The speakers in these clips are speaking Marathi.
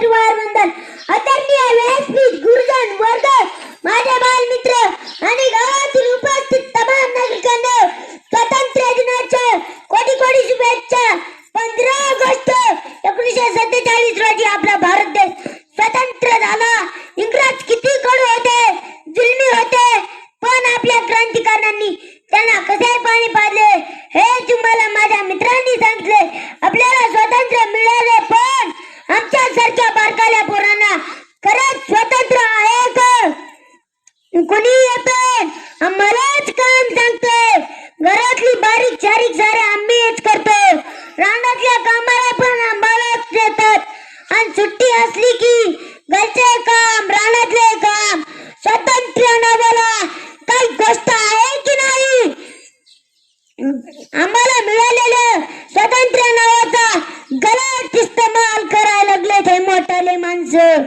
त्रिवार वंदन आदरणीय व्यासपीठ गुरुजन वर्ग माझे बालमित्र आणि गावातील उपस्थित तमाम नागरिकांना स्वातंत्र्य दिनाच्या कोटी कोटी शुभेच्छा. पंधरा ऑगस्ट एकोणीसशे सत्तेचाळीस रोजी आपला कोणी येते मलाच काम सांगते घरातली बारीक चारीक सारे आम्हीच करतो रानातल्या कामाला पण आम्हालाच देतात. आणि सुट्टी असली की घरचे काम रानातले काम स्वतंत्र नावाला काही गोष्ट आहे की नाही? आम्हाला मिळालेलं स्वतंत्र नावाचा गलत इस्तेमाल करायला लागले ते मोठाले माणसं.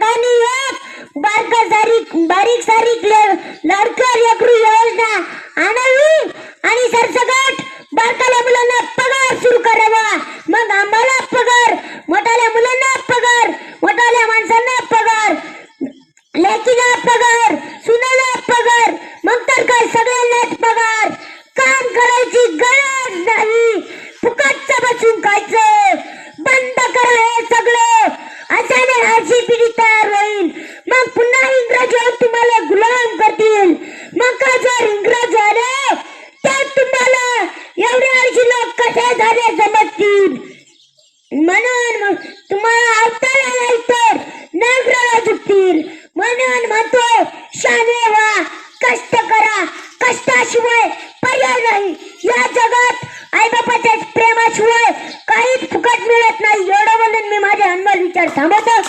सरकारने एक. बारक सारीक बारीक सारीक लाडकर लेकरू योजना आणावी आणि सरसकट बारकाल्या मुलांना पगार सुरू करावा. मग आम्हाला पगार मोठाल्या मुलांना पगार मोठाल्या माणसांना पगार लेकीला पगार सुनाला पगार. मग तर काय सगळ्यांनाच म्हणून तुम्हाला नाही तर म्हणून म्हणतो शाने व्हा कष्ट करा. कष्टाशिवाय पर्याय नाही. या जगात आईबापाच्या प्रेमाशिवाय काहीच फुकट मिळत नाही. एवढं म्हणून मी माझे अनमोल विचार थांबवतो.